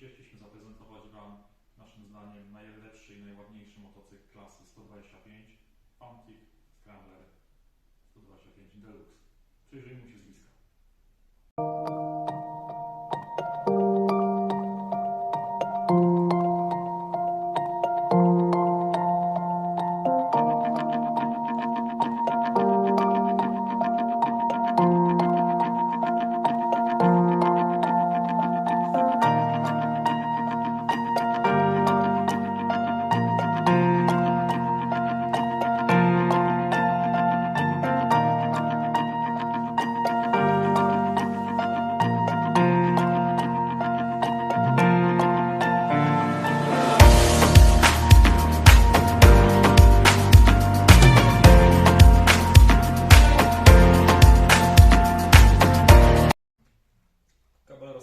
Chcieliśmy zaprezentować Wam naszym zdaniem najlepszy i najładniejszy motocykl klasy 125 Fantic Scrambler 125 Deluxe.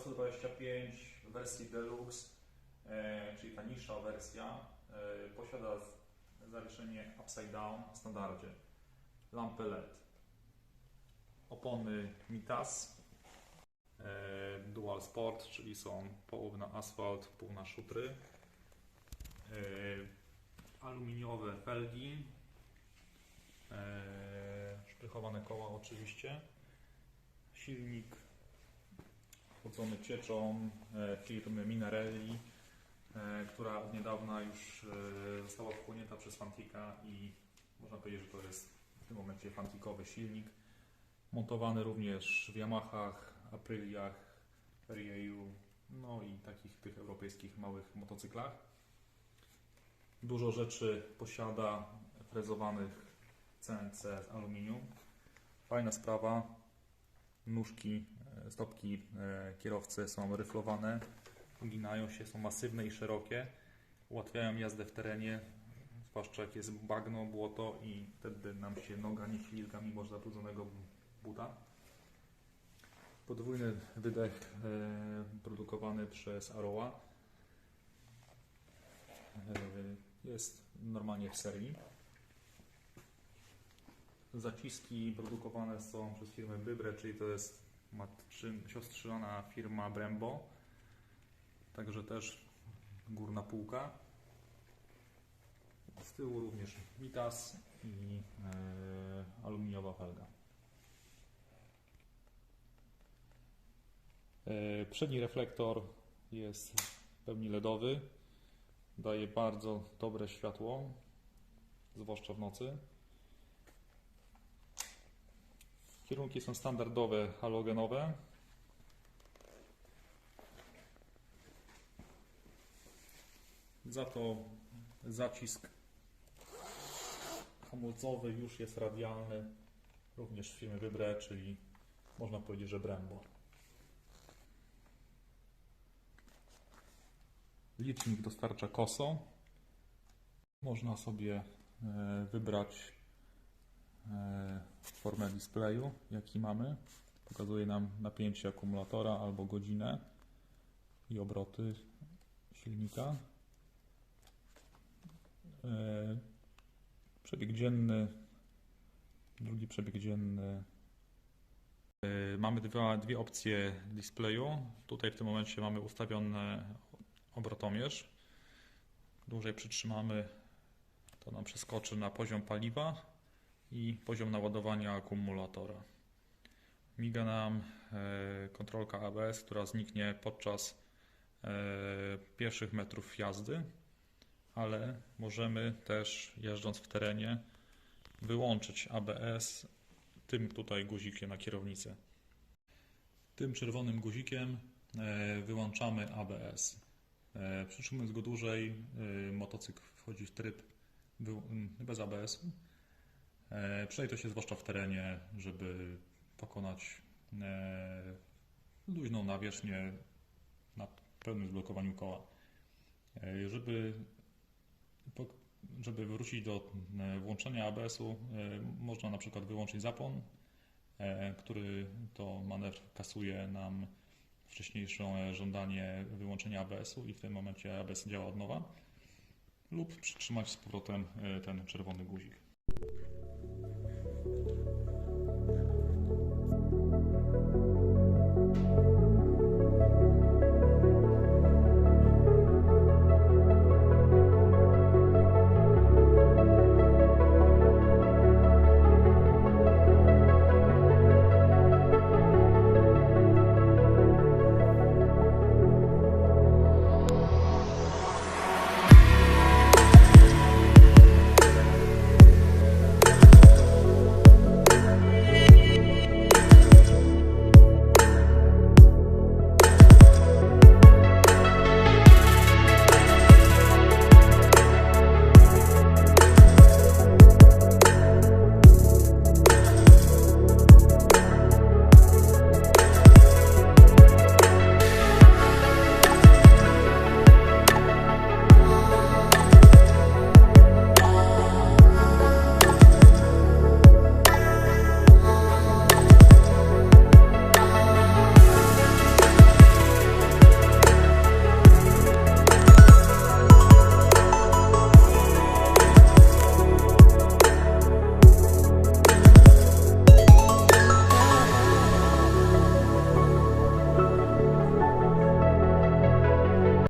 125 w wersji Deluxe, e, czyli ta niższa wersja, e, posiada zawieszenie upside down w standardzie, lampę LED, opony Mitas, e, Dual Sport, czyli są połów na asfalt, pół na szutry, aluminiowe felgi, szprychowane koła oczywiście, silnik chłodzony cieczą e, firmy Minarelli, e, która od niedawna już e, została wchłonięta przez Fantika i można powiedzieć, że to jest w tym momencie Fantikowy silnik. Montowany również w Yamahach, Apriliach, Ryu, no i takich tych europejskich małych motocyklach. Dużo rzeczy posiada frezowanych CNC z aluminium. Fajna sprawa. Nóżki, stopki e, kierowcy są ryflowane, uginają się, są masywne i szerokie, ułatwiają jazdę w terenie, zwłaszcza jak jest bagno, błoto i wtedy nam się noga nie ślizga mimo że zabrudzonego buta. Podwójny wydech e, produkowany przez Aroa e, jest normalnie w serii. Zaciski produkowane są przez firmę Bybre, czyli to jest matczyn, siostrzana firma Brembo. Także też górna półka. Z tyłu również Mitas i e, aluminiowa felga. E, przedni reflektor jest w pełni LEDowy. Daje bardzo dobre światło, zwłaszcza w nocy. Kierunki są standardowe, halogenowe. Za to zacisk hamulcowy już jest radialny, również firmy Wybre, czyli można powiedzieć, że Brembo. Licznik dostarcza koso. Można sobie e, wybrać formę displayu, jaki mamy. Pokazuje nam napięcie akumulatora albo godzinę i obroty silnika. E, Przebieg dzienny, drugi przebieg dzienny. E, Mamy dwa, dwie opcje displayu. Tutaj w tym momencie mamy ustawiony obrotomierz. Dłużej przytrzymamy, to nam przeskoczy na poziom paliwa i poziom naładowania akumulatora. Miga nam e, kontrolka ABS, która zniknie podczas e, pierwszych metrów jazdy, ale możemy też jeżdżąc w terenie wyłączyć ABS tym tutaj guzikiem na kierownicy. Tym czerwonym guzikiem e, wyłączamy ABS. Przytrzymując go dłużej, motocykl wchodzi w tryb bez ABS-u. E, Przejdę się zwłaszcza w terenie, żeby pokonać e, luźną nawierzchnię na pełnym zblokowaniu koła. E, Żeby, żeby wrócić do włączenia ABS-u, można na przykład wyłączyć zapłon, e, który to manewr kasuje nam wcześniejsze żądanie wyłączenia ABS-u i w tym momencie ABS działa od nowa lub przytrzymać z powrotem ten czerwony guzik.